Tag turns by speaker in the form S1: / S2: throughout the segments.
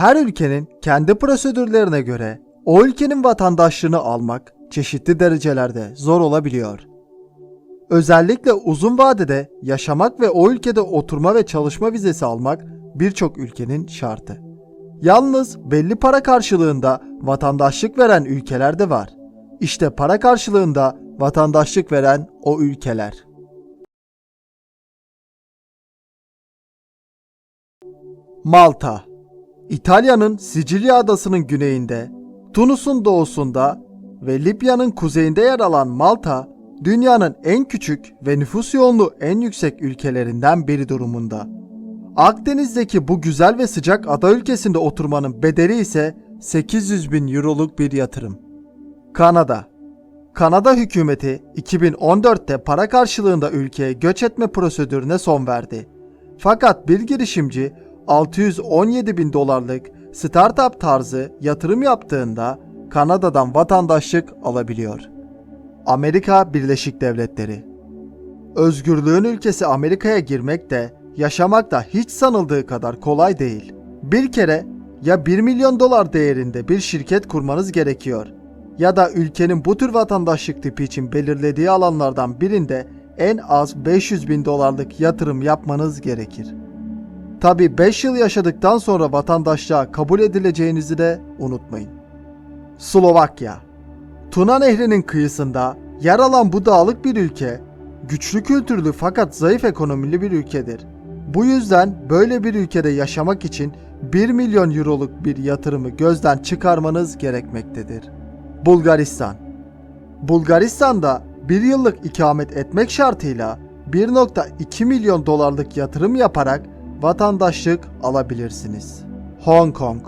S1: Her ülkenin kendi prosedürlerine göre o ülkenin vatandaşlığını almak çeşitli derecelerde zor olabiliyor. Özellikle uzun vadede yaşamak ve o ülkede oturma ve çalışma vizesi almak birçok ülkenin şartı. Yalnız belli para karşılığında vatandaşlık veren ülkeler de var. İşte para karşılığında vatandaşlık veren o ülkeler. Malta İtalya'nın Sicilya adasının güneyinde, Tunus'un doğusunda ve Libya'nın kuzeyinde yer alan Malta, dünyanın en küçük ve nüfus yoğunluğu en yüksek ülkelerinden biri durumunda. Akdeniz'deki bu güzel ve sıcak ada ülkesinde oturmanın bedeli ise 800 bin euroluk bir yatırım. Kanada Kanada hükümeti 2014'te para karşılığında ülkeye göç etme prosedürüne son verdi. Fakat bir girişimci 617 bin dolarlık startup tarzı yatırım yaptığında Kanada'dan vatandaşlık alabiliyor. Amerika Birleşik Devletleri Özgürlüğün ülkesi Amerika'ya girmek de yaşamak da hiç sanıldığı kadar kolay değil. Bir kere ya 1 milyon dolar değerinde bir şirket kurmanız gerekiyor ya da ülkenin bu tür vatandaşlık tipi için belirlediği alanlardan birinde en az 500 bin dolarlık yatırım yapmanız gerekir. Tabi 5 yıl yaşadıktan sonra vatandaşlığa kabul edileceğinizi de unutmayın. Slovakya Tuna Nehri'nin kıyısında yer alan bu dağlık bir ülke, güçlü kültürlü fakat zayıf ekonomili bir ülkedir. Bu yüzden böyle bir ülkede yaşamak için 1 milyon euroluk bir yatırımı gözden çıkarmanız gerekmektedir. Bulgaristan Bulgaristan'da bir yıllık ikamet etmek şartıyla 1.2 milyon dolarlık yatırım yaparak vatandaşlık alabilirsiniz. Hong Kong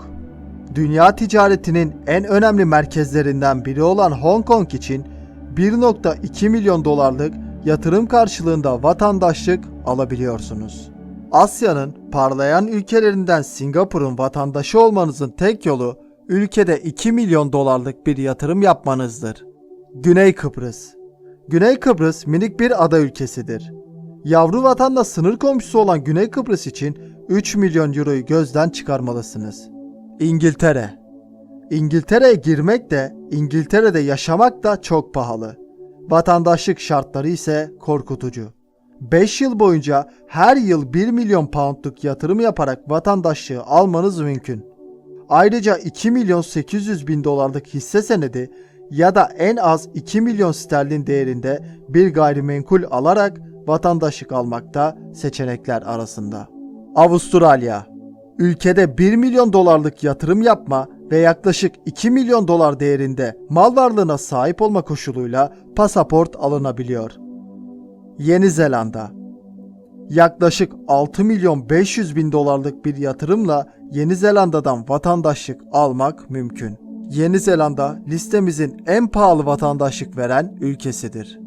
S1: Dünya ticaretinin en önemli merkezlerinden biri olan Hong Kong için 1.2 milyon dolarlık yatırım karşılığında vatandaşlık alabiliyorsunuz. Asya'nın parlayan ülkelerinden Singapur'un vatandaşı olmanızın tek yolu ülkede 2 milyon dolarlık bir yatırım yapmanızdır. Güney Kıbrıs Güney Kıbrıs minik bir ada ülkesidir. Yavru vatanla sınır komşusu olan Güney Kıbrıs için 3 milyon euroyu gözden çıkarmalısınız. İngiltere İngiltere'ye girmek de İngiltere'de yaşamak da çok pahalı. Vatandaşlık şartları ise korkutucu. 5 yıl boyunca her yıl 1 milyon poundluk yatırım yaparak vatandaşlığı almanız mümkün. Ayrıca 2 milyon 800 bin dolarlık hisse senedi ya da en az 2 milyon sterlin değerinde bir gayrimenkul alarak vatandaşlık almakta seçenekler arasında. Avustralya Ülkede 1 milyon dolarlık yatırım yapma ve yaklaşık 2 milyon dolar değerinde mal varlığına sahip olma koşuluyla pasaport alınabiliyor. Yeni Zelanda Yaklaşık 6 milyon 500 bin dolarlık bir yatırımla Yeni Zelanda'dan vatandaşlık almak mümkün. Yeni Zelanda listemizin en pahalı vatandaşlık veren ülkesidir.